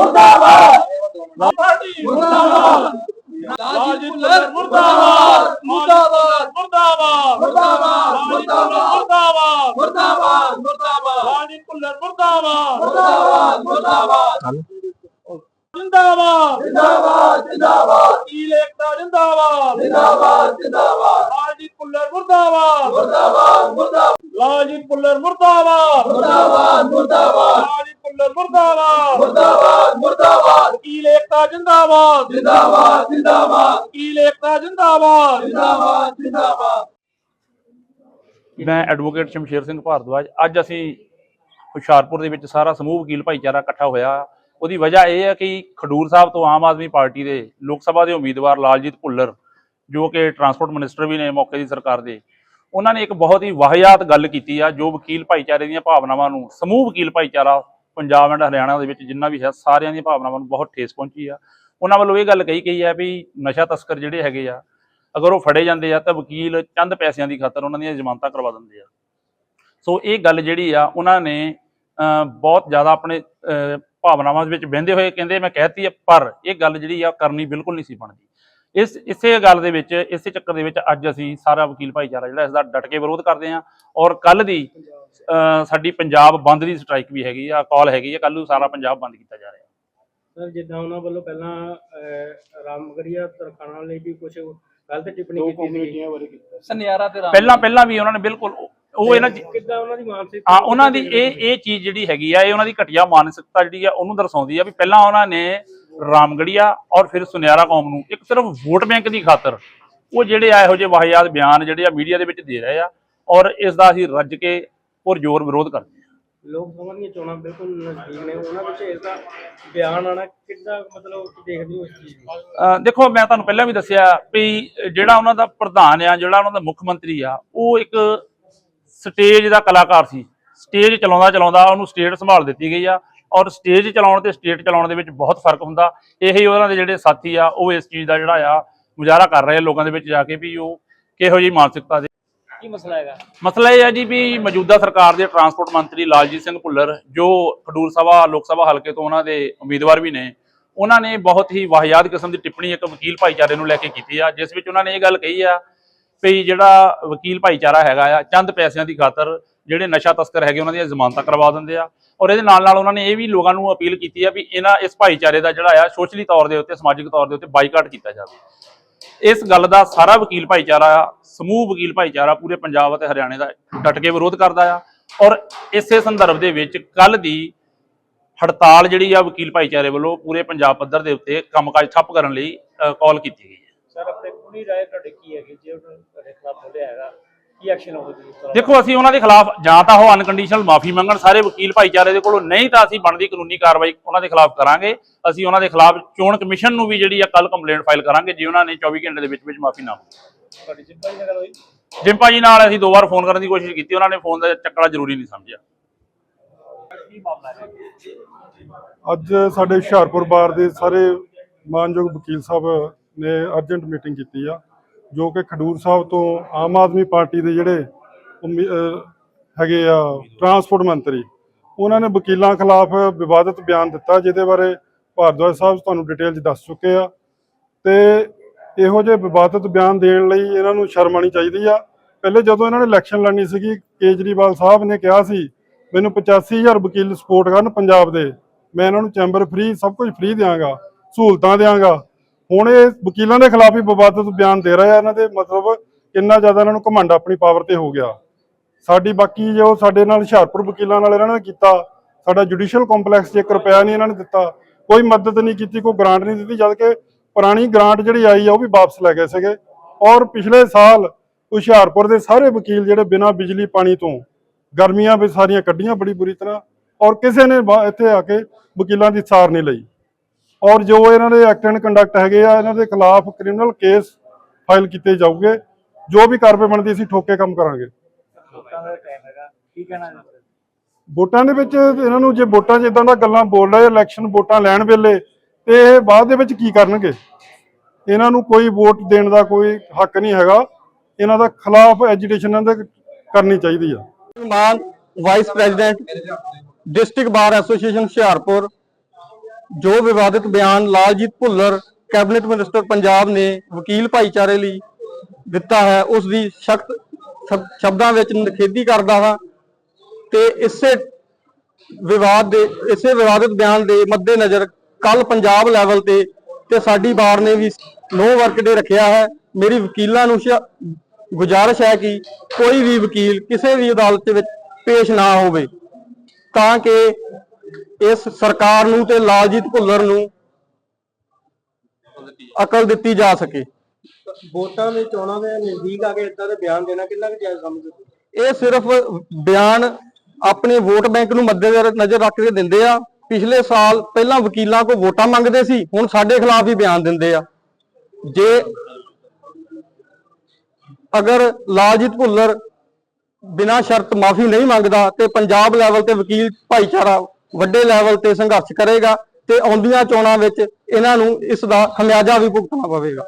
ਮੁਰਦਾਬਾਦ ਮੁਰਦਾਬਾਦ ਲਾਲਜੀਤ ਮੁਰਦਾਬਾਦ ਮੁਰਦਾਬਾਦ ਮੁਰਦਾਬਾਦ ਮੁਰਦਾਬਾਦ ਮੁਰਦਾਬਾਦ ਮੁਰਦਾਬਾਦ ਮੁਰਦਾਬਾਦ ਲਾਲਜੀਤ ਭੁੱਲਰ ਮੁਰਦਾਬਾਦ ਮੁਰਦਾਬਾਦ ਮੁਰਦਾਬਾਦ ਜਿੰਦਾਬਾਦ ਜਿੰਦਾਬਾਦ ਜਿੰਦਾਬਾਦ ਵਕੀਲ ਏਕਤਾ ਜਿੰਦਾਬਾਦ ਜਿੰਦਾਬਾਦ ਜਿੰਦਾਬਾਦ ਲਾਲਜੀਤ ਭੁੱਲਰ ਮੁਰਦਾਬਾਦ ਮੁਰਦਾਬਾਦ ਮੁਰਦਾਬਾਦ ਲਾਲਜੀਤ ਭੁੱਲਰ ਮੁਰਦਾਬਾਦ ਮੁਰਦਾਬਾਦ ਮੁਰਦਾਬਾਦ ਭੁੱਲਰ ਮੁਰਦਾਬਾਦ। ਮੁਰਦਾਬਾਦ ਮੁਰਦਾਬਾਦ। ਵਕੀਲ ਏਕਤਾ ਜਿੰਦਾਬਾਦ। ਜਿੰਦਾਬਾਦ ਜਿੰਦਾਬਾਦ। ਵਕੀਲ ਏਕਤਾ ਜਿੰਦਾਬਾਦ। ਜਿੰਦਾਬਾਦ ਜਿੰਦਾਬਾਦ। ਮੈਂ ਐਡਵੋਕੇਟ ਸ਼ਮਸ਼ੇਰ ਸਿੰਘ ਭਾਰਦਵਾਜ। ਅੱਜ ਅਸੀਂ ਹੁਸ਼ਿਆਰਪੁਰ ਦੇ ਵਿੱਚ ਸਾਰਾ ਸਮੂਹ ਵਕੀਲ ਭਾਈਚਾਰਾ ਇਕੱਠਾ ਹੋਇਆ। ਉਹਦੀ ਵਜ੍ਹਾ ਇਹ ਹੈ ਕਿ ਖਡੂਰ ਸਾਹਿਬ ਤੋਂ ਆਮ ਆਦਮੀ ਪਾਰਟੀ ਦੇ ਲੋਕ ਸਭਾ ਦੇ ਉਮੀਦਵਾਰ ਲਾਲਜੀਤ ਭੁੱਲਰ ਜੋ ਕਿ ਟਰਾਂਸਪੋਰਟ ਮਿਨਿਸਟਰ ਵੀ ਨੇ ਮੌਕੇ ਦੀ ਸਰਕਾਰ ਦੇ ਉਹਨਾਂ ਨੇ ਇੱਕ ਬਹੁਤ ਹੀ ਵਾਹਿਯਾਤ ਗੱਲ ਕੀਤੀ ਆ ਜੋ ਵਕੀਲ ਭਾਈਚਾਰੇ ਦੀਆਂ ਭਾਵਨਾਵਾਂ ਨੂੰ ਸਮੂਹ ਵਕੀਲ ਭਾਈਚਾਰਾ ਪੰਜਾਬ ਐਂਡ ਹਰਿਆਣਾ ਦੇ ਵਿੱਚ ਜਿੰਨਾ ਵੀ ਹੈ, ਸਾਰਿਆਂ ਦੀਆਂ ਭਾਵਨਾਵਾਂ ਨੂੰ ਬਹੁਤ ਠੇਸ ਪਹੁੰਚੀ ਆ। ਉਹਨਾਂ ਵੱਲੋਂ ਇਹ ਗੱਲ ਕਹੀ ਗਈ ਹੈ ਵੀ ਨਸ਼ਾ ਤਸਕਰ ਜਿਹੜੇ ਹੈਗੇ ਆ, ਅਗਰ ਉਹ ਫੜੇ ਜਾਂਦੇ ਆ ਤਾਂ ਵਕੀਲ ਚੰਦ ਪੈਸਿਆਂ ਦੀ ਖਾਤਰ ਉਹਨਾਂ ਦੀਆਂ ਜ਼ਮਾਨਤਾਂ ਕਰਵਾ ਦਿੰਦੇ ਆ। ਸੋ ਇਹ ਗੱਲ ਜਿਹੜੀ ਆ, ਉਹਨਾਂ ਨੇ ਬਹੁਤ ਜ਼ਿਆਦਾ ਆਪਣੇ ਭਾਵਨਾਵਾਂ ਦੇ ਵਿੱਚ ਬਹਿੰਦੇ ਹੋਏ ਕਹਿੰਦੇ ਮੈਂ ਕਹਿਤੀ ਆ, ਪਰ ਇਹ ਗੱਲ ਜਿਹੜੀ ਆ ਕਰਨੀ ਬਿਲਕੁਲ ਨਹੀਂ ਸੀ ਬਣਦੀ। ਇਸ, ਇਸੇ ਗੱਲ ਦੇ ਵਿੱਚ, ਇਸੇ ਚੱਕਰ ਦੇ ਵਿੱਚ ਅੱਜ ਅਸੀਂ ਸਾਰਾ ਵਕੀਲ ਭਾਈਚਾਰਾ ਜਿਹੜਾ, ਇਸ ਦਾ ਡਟ ਕੇ ਵਿਰੋਧ ਕਰਦੇ ਹਾਂ ਔਰ ਕੱਲ ਦੀ ਸਾਡੀ ਪੰਜਾਬ ਬੰਦ ਦੀ ਸਟ੍ਰਾਈਕ ਵੀ ਹੈਗੀ ਆ ਕਾਲ ਹੈਗੀ ਆ ਕੱਲ ਨੂੰ ਸਾਰਾ ਪੰਜਾਬ ਬੰਦ ਕੀਤਾ ਜਾ ਰਿਹਾ। ਸਰ ਜਿੱਦਾਂ ਉਹਨਾਂ ਵੱਲੋਂ ਪਹਿਲਾਂ ਰਾਮਗੜੀਆ ਤਰਖਾਣਾ ਲਈ ਵੀ ਕੁਝ ਗਲਤ ਟਿੱਪਣੀ ਕੀਤੀ ਸੀ। ਸੁਨਿਆਰਾ ਤੇ ਰਾਮ ਪਹਿਲਾਂ ਪਹਿਲਾਂ ਵੀ ਉਹਨਾਂ ਨੇ ਬਿਲਕੁਲ ਉਹ- ਇਹਨਾਂ ਚ- ਕਿੱਦਾਂ ਉਹਨਾਂ ਦੀ ਮਾਨਸਿਕ ਹਾਂ ਉਹਨਾਂ ਦੀ ਇਹ ਇਹ ਚੀਜ਼ ਜਿਹੜੀ ਹੈਗੀ ਆ ਇਹ ਉਹਨਾਂ ਦੀ ਘਟੀਆ ਮਾਨਸਿਕਤਾ ਜਿਹੜੀ ਆ ਉਹਨੂੰ ਦਰਸਾਉਂਦੀ ਆ ਵੀ ਪਹਿਲਾਂ ਉਹਨਾਂ ਨੇ ਰਾਮਗੜੀਆ ਔਰ ਫਿਰ ਸੁਨਿਆਰਾ ਕੌਮ ਨੂੰ ਇੱਕ ਸਿਰਫ ਵੋਟ ਬੈਂਕ ਦੀ ਖਾਤਰ ਉਹ ਜਿਹੜੇ ਆ ਇਹੋ ਜਿਹੇ ਵਾਹਿਯਾਤ ਬਿਆਨ ਜਿਹੜੇ ਆ ਮੀਡੀਆ ਦੇ ਵਿੱਚ ਦੇ ਰਹੇ ਆ ਔਰ ਇਸ ਦਾ ਅਸੀਂ ਰੱਜ ਕੇ ਪੁਰਜੋਰ ਵਿਰੋਧ ਕਰਦੇ ਹਾਂ ਲੋਕ ਸਭਾ ਦੀਆਂ ਚੋਣਾਂ ਬਿਲਕੁਲ ਨਜ਼ਦੀਕ ਨੇ ਉਹਨਾਂ ਵਿੱਚ ਇਸ ਦਾ ਬਿਆਨ ਆਣਾ ਕਿੱਦਾਂ ਮਤਲਬ ਦੇਖਦੇ ਹੋ ਇਸ ਚੀਜ਼ ਨੂੰ? ਅਹ ਦੇਖੋ ਮੈਂ ਤੁਹਾਨੂੰ ਪਹਿਲਾਂ ਵੀ ਦੱਸਿਆ ਵੀ ਜਿਹੜਾ ਉਹਨਾਂ ਦਾ ਪ੍ਰਧਾਨ ਆ ਜਿਹੜਾ ਉਹਨਾਂ ਦਾ ਮੁੱਖ ਮੰਤਰੀ ਆ ਉਹ ਇੱਕ ਸਟੇਜ ਦਾ ਕਲਾਕਾਰ ਸੀ। ਸਟੇਜ ਚਲਾਉਂਦਾ ਚਲਾਉਂਦਾ ਉਹਨੂੰ ਸਟੇਜ ਸੰਭਾਲ ਦਿੱਤੀ ਗਈ ਆ ਔਰ ਸਟੇਜ ਚਲਾਉਣ ਤੇ ਸਟੇਜ ਚਲਾਉਣ ਦੇ ਵਿੱਚ ਬਹੁਤ ਫ਼ਰਕ ਹੁੰਦਾ। ਇਹੀ ਉਹਨਾਂ ਦੇ ਜਿਹੜੇ ਸਾਥੀ ਆ ਉਹ ਇਸ ਚੀਜ਼ ਦਾ ਜਿਹੜਾ ਆ ਮੁਜ਼ਾਹਰਾ ਕਰ ਰਹੇ ਆ ਲੋਕਾਂ ਦੇ ਵਿੱਚ ਜਾ ਕੇ ਵੀ ਉਹ ਕਿਹੋ ਜਿਹੀ ਮਾਨਸਿਕਤਾ ਦੇ ਕੀ ਮਸਲਾ ਹੈਗਾ? ਮਸਲਾ ਇਹ ਹੈ ਜੀ ਵੀ ਮੌਜੂਦਾ ਸਰਕਾਰ ਦੇ ਟਰਾਂਸਪੋਰਟ ਮੰਤਰੀ ਲਾਲਜੀਤ ਸਿੰਘ ਭੁੱਲਰ, ਜੋ ਖਡੂਰ ਸਭਾ, ਲੋਕ ਸਭਾ ਹਲਕੇ ਤੋਂ ਉਹਨਾਂ ਦੇ ਉਮੀਦਵਾਰ ਵੀ ਨੇ, ਉਹਨਾਂ ਨੇ ਬਹੁਤ ਹੀ ਵਾਹਿਯਾਤ ਕਿਸਮ ਦੀ ਟਿੱਪਣੀ ਇੱਕ ਵਕੀਲ ਭਾਈਚਾਰੇ ਨੂੰ ਲੈ ਕੇ ਕੀਤੀ ਆ, ਜਿਸ ਵਿੱਚ ਉਹਨਾਂ ਨੇ ਇਹ ਗੱਲ ਕਹੀ ਆ ਵੀ ਜਿਹੜਾ ਵਕੀਲ ਭਾਈਚਾਰਾ ਹੈਗਾ ਆ, ਚੰਦ ਪੈਸਿਆਂ ਦੀ ਖਾਤਰ ਜਿਹੜੇ ਨਸ਼ਾ ਤਸਕਰ ਹੈਗੇ ਉਹਨਾਂ ਦੀਆਂ ਜ਼ਮਾਨਤਾਂ ਕਰਵਾ ਦਿੰਦੇ ਆ ਔਰ ਇਹਦੇ ਨਾਲ ਨਾਲ ਉਹਨਾਂ ਨੇ ਇਹ ਵੀ ਲੋਕਾਂ ਨੂੰ ਅਪੀਲ ਕੀਤੀ ਆ ਵੀ ਇਹਨਾਂ ਇਸ ਭਾਈਚਾਰੇ ਦਾ ਜਿਹੜਾ ਆ ਸੋਸ਼ਲੀ ਤੌਰ ਦੇ ਉੱਤੇ, ਸਮਾਜਿਕ ਤੌਰ ਦੇ ਉੱਤੇ ਬਾਈਕਾਟ ਕੀਤਾ ਜਾਵੇ। ਇਸ ਗੱਲ ਦਾ ਸਾਰਾ ਵਕੀਲ ਭਾਈਚਾਰਾ ਸਮੂਹ ਵਕੀਲ ਭਾਈਚਾਰਾ ਪੂਰੇ ਪੰਜਾਬ ਅਤੇ ਹਰਿਆਣੇ ਦਾ ਡਟ ਕੇ ਵਿਰੋਧ ਕਰਦਾ ਆ। ਔਰ ਇਸੇ ਸੰਦਰਭ ਦੇ ਵਿੱਚ ਕੱਲ ਦੀ ਹੜਤਾਲ ਜਿਹੜੀ ਆ ਵਕੀਲ ਭਾਈਚਾਰੇ ਵੱਲੋਂ ਪੂਰੇ ਪੰਜਾਬ ਪੱਧਰ ਦੇ ਉੱਤੇ ਕੰਮਕਾਜ ਠੱਪ ਕਰਨ ਲਈ ਕਾਲ ਕੀਤੀ ਗਈ ਹੈ। ਸਰ ਆਪਣੇ ਪੂਰੀ ਰਾਏ ਤੁਹਾਡੇ ਕੀ ਹੈਗੀ? ਜੇ ਉਹਨਾਂ ਨੇ ਤੁਹਾਡੇ ਖਿਲਾਫ ਬੋਲਿਆ ਹੈਗਾ ਕੀ ਐਕਸ਼ਨ ਹੋਵੇਗੀ ਇਸ ਤਰ੍ਹਾਂ? ਦੇਖੋ ਅਸੀਂ ਉਹਨਾਂ ਦੇ ਖਿਲਾਫ ਜਾਂ ਤਾਂ ਉਹ ਅਨਕੰਡੀਸ਼ਨਲ ਮਾਫੀ ਮੰਗਣ ਸਾਰੇ ਵਕੀਲ ਭਾਈਚਾਰੇ ਦੇ ਕੋਲੋਂ ਨਹੀਂ ਤਾਂ ਅਸੀਂ ਬਣਦੀ ਕਾਨੂੰਨੀ ਕਾਰਵਾਈ ਉਹਨਾਂ ਦੇ ਖਿਲਾਫ ਕਰਾਂਗੇ। ਅਸੀਂ ਉਹਨਾਂ ਦੇ ਖਿਲਾਫ ਚੋਣ ਕਮਿਸ਼ਨ ਨੂੰ ਵੀ ਜਿਹੜੀ ਆ ਕੱਲ ਕੰਪਲੇਂਟ ਫਾਈਲ ਕਰਾਂਗੇ ਜੇ ਉਹਨਾਂ ਨੇ 24 ਘੰਟੇ ਦੇ ਵਿੱਚ ਵਿੱਚ ਮਾਫੀ ਨਾ ਮੰਗੀ। ਤੁਹਾਡੀ ਹੋਈ? ਜਿੰਪਾ ਜੀ ਨਾਲ ਅਸੀਂ ਦੋ ਵਾਰ ਫੋਨ ਕਰਨ ਦੀ ਕੋਸ਼ਿਸ਼ ਕੀਤੀ ਉਹਨਾਂ ਨੇ ਫੋਨ ਦਾ ਚੱਕਣਾ ਜ਼ਰੂਰੀ ਨਹੀਂ ਸਮਝਿਆ। ਕੀ ਮਾਮਲਾ ਹੈ? ਅੱਜ ਸਾਡੇ ਹੁਸ਼ਿਆਰਪੁਰ ਬਾਰ ਦੇ ਸਾਰੇ ਮਾਨਯੋਗ ਵਕੀਲ ਸਾਹਿਬ ਨੇ ਅਰਜੈਂਟ ਮੀਟਿੰਗ ਕੀਤੀ ਆ ਜੋ ਕਿ ਖਡੂਰ ਸਾਹਿਬ ਤੋਂ ਆਮ ਆਦਮੀ ਪਾਰਟੀ ਦੇ ਜਿਹੜੇ ਹੈਗੇ ਆ ਟਰਾਂਸਪੋਰਟ ਮੰਤਰੀ ਉਹਨਾਂ ਨੇ ਵਕੀਲਾਂ ਖਿਲਾਫ ਵਿਵਾਦਤ ਬਿਆਨ ਦਿੱਤਾ ਜਿਹਦੇ ਬਾਰੇ ਭਾਰਦਵਾਜ ਸਾਹਿਬ ਤੁਹਾਨੂੰ ਡਿਟੇਲ 'ਚ ਦੱਸ ਚੁੱਕੇ ਆ। ਤੇ ਇਹੋ ਜਿਹੇ ਵਿਵਾਦਤ ਬਿਆਨ ਦੇਣ ਲਈ ਇਹਨਾਂ ਨੂੰ ਸ਼ਰਮ ਆਉਣੀ ਚਾਹੀਦੀ ਆ। ਪਹਿਲੇ ਜਦੋਂ ਇਹਨਾਂ ਨੇ ਇਲੈਕਸ਼ਨ ਲੜਨੀ ਸੀਗੀ, ਕੇਜਰੀਵਾਲ ਸਾਹਿਬ ਨੇ ਕਿਹਾ ਸੀ, ਮੈਨੂੰ 85000 ਵਕੀਲ ਸਪੋਰਟ ਕਰਨ ਪੰਜਾਬ ਦੇ। ਮੈਂ ਇਹਨਾਂ ਨੂੰ ਚੈਂਬਰ ਫ੍ਰੀ ਸਭ ਕੁਝ ਫ੍ਰੀ ਦਿਆਂਗਾ, ਸਹੂਲਤਾਂ ਦਿਆਂਗਾ। ਹੁਣ ਇਹ ਵਕੀਲਾਂ ਦੇ ਖਿਲਾਫ ਹੀ ਵਿਵਾਦਤ ਬਿਆਨ ਦੇ ਰਹੇ ਆ। ਇਹਨਾਂ ਦੇ ਮਤਲਬ ਕਿੰਨਾ ਜ਼ਿਆਦਾ ਇਹਨਾਂ ਨੂੰ ਘਮੰਡ ਆਪਣੀ ਪਾਵਰ ਤੇ ਹੋ ਗਿਆ। ਸਾਡੀ ਬਾਕੀ ਜੋ ਸਾਡੇ ਨਾਲ ਹੁਸ਼ਿਆਰਪੁਰ ਵਕੀਲਾਂ ਨਾਲ ਇਹਨਾਂ ਨੇ ਕੀਤਾ, ਸਾਡਾ ਜੁਡੀਸ਼ੀਅਲ ਕੰਪਲੈਕਸ 'ਚ 1 ਰੁਪਿਆ ਨਹੀਂ ਇਹਨਾਂ ਨੇ ਦਿੱਤਾ, ਕੋਈ ਮਦਦ ਨਹੀਂ ਕੀਤੀ, ਕੋਈ ਗ੍ਰਾਂਟ ਨਹੀਂ ਦਿੱਤੀ, ਜਦ ਕਿ ਪੁਰਾਣੀ ਗ੍ਰਾਂਟ ਜਿਹੜੀ ਆਈ ਆ, ਉਹ ਵੀ ਵਾਪਸ ਲੈ ਗਏ ਸੀਗੇ। ਔਰ ਪਿਛਲੇ ਸਾਲ ਹੁਸ਼ਿਆਰਪੁਰ ਦੇ ਸਾਰੇ ਵਕੀਲ ਜਿਹੜੇ ਬਿਨਾਂ ਬਿਜਲੀ ਪਾਣੀ ਤੋਂ ਗਰਮੀਆਂ ਵਿੱਚ ਸਾਰੀਆਂ ਕੱਢੀਆਂ ਬੜੀ ਬੁਰੀ ਤਰ੍ਹਾਂ, ਔਰ ਕਿਸੇ ਨੇ ਇੱਥੇ ਆ ਕੇ ਵਕੀਲਾਂ ਦੀ ਸਾਰ ਨਹੀਂ ਲਈ। ਔਰ ਜੋ ਇਹਨਾਂ ਦੇ ਐਕਟ ਐਂਡ ਕੰਡਕਟ ਹੈਗੇ ਆ, ਇਹਨਾਂ ਦੇ ਖਿਲਾਫ ਕ੍ਰਿਮੀਨਲ ਕੇਸ ਫਾਈਲ ਕੀਤੇ ਜਾਊਗੇ। ਜੋ ਵੀ ਕਾਰਵਾਈ ਬਣਦੀ, ਅਸੀਂ ਠੋਕੇ ਕੰਮ ਕਰਾਂਗੇ। ਵੋਟਾਂ ਦੇ ਵਿੱਚ ਇਹਨਾਂ ਨੂੰ ਜੇ ਵੋਟਾਂ 'ਚ ਇਦਾਂ ਦਾ ਗੱਲਾਂ ਬੋਲ ਰਹੇ ਇਲੈਕਸ਼ਨ ਵੋਟਾਂ ਲੈਣ ਵੇਲੇ ਤੇ ਇਹ ਬਾਅਦ ਦੇ ਵਿੱਚ ਕੀ ਕਰਨਗੇ? ਇਹਨਾਂ ਨੂੰ ਕੋਈ ਵੋਟ ਦੇਣ ਦਾ ਕੋਈ ਹੱਕ ਨਹੀਂ ਹੈਗਾ। ਇਹਨਾਂ ਦਾ ਖਿਲਾਫ ਐਜੀਟੇਸ਼ਨ ਇਹਨਾਂ ਦੇ ਕਰਨੀ ਚਾਹੀਦੀ ਆ। Mann vice president district bar association Hoshiarpur. ਜੋ ਵਿਵਾਦਿਤ ਬਿਆਨ ਲਾਲਜੀਤ ਭੁੱਲਰ ਕੈਬਨਿਟ ਮਿਨਿਸਟਰ ਪੰਜਾਬ ਨੇ ਵਕੀਲ ਭਾਈਚਾਰੇ ਲਈ ਦਿੱਤਾ ਹੈ, ਉਸ ਦੀ ਸਖਤ ਸ਼ਬਦਾਂ ਵਿੱਚ ਨਿਖੇਧੀ ਕਰਦਾ ਹਾਂ ਤੇ ਇਸੇ ਵਿਵਾਦ ਦੇ, ਇਸੇ ਵਿਵਾਦਿਤ ਬਿਆਨ ਦੇ ਮੱਦੇਨਜ਼ਰ ਕੱਲ ਪੰਜਾਬ ਲੈਵਲ ਤੇ ਤੇ ਸਾਡੀ ਬਾਰ ਨੇ ਵੀ ਨੋ ਵਰਕ ਡੇ ਰੱਖਿਆ ਹੈ। ਮੇਰੀ ਵਕੀਲਾਂ ਨੂੰ ਗੁਜ਼ਾਰਿਸ਼ ਹੈ ਕਿ ਕੋਈ ਵੀ ਵਕੀਲ ਕਿਸੇ ਵੀ ਅਦਾਲਤ ਵਿੱਚ ਪੇਸ਼ ਨਾ ਹੋਵੇ। ਤਾਂ ਕਿ ਇਸ ਸਰਕਾਰ ਨੂੰ ਤੇ ਲਾਲਜੀਤ ਭੁੱਲਰ ਨੂੰ ਅਕਲ ਦਿੱਤੀ ਜਾ ਸਕੇ। ਵੋਟਾਂ ਦੇ ਚੋਣਾਂ ਦੇ ਨਜ਼ਦੀਕ ਆ ਕੇ ਇਦਾਂ ਦੇ ਬਿਆਨ ਦੇਣਾ ਕਿੰਨਾ ਕੁ ਜਾਇਜ਼ ਸਮਝਦੇ? ਇਹ ਸਿਰਫ ਬਿਆਨ ਆਪਣੇ ਵੋਟ ਬੈਂਕ ਨੂੰ ਮੱਦੇ ਨਜ਼ਰ ਰੱਖ ਕੇ ਦਿੰਦੇ ਆ। ਪਿਛਲੇ ਸਾਲ ਪਹਿਲਾਂ ਵਕੀਲਾਂ ਕੋ ਵੋਟਾਂ ਮੰਗਦੇ ਸੀ, ਹੁਣ ਸਾਡੇ ਖਿਲਾਫ ਹੀ ਬਿਆਨ ਦਿੰਦੇ ਆ। ਜੇ ਅਗਰ ਲਾਲਜੀਤ ਭੁੱਲਰ ਬਿਨਾਂ ਸ਼ਰਤ ਮਾਫੀ ਨਹੀਂ ਮੰਗਦਾ ਤੇ ਪੰਜਾਬ ਲੈਵਲ ਤੇ ਵਕੀਲ ਭਾਈਚਾਰਾ ਵੱਡੇ ਲੈਵਲ ਤੇ ਸੰਘਰਸ਼ ਕਰੇਗਾ ਤੇ ਆਉਂਦੀਆਂ ਚੋਣਾਂ ਵਿੱਚ ਇਹਨਾਂ ਨੂੰ ਇਸ ਦਾ ਖਮਿਆਜਾ ਵੀ ਭੁਗਤਣਾ ਪਵੇਗਾ।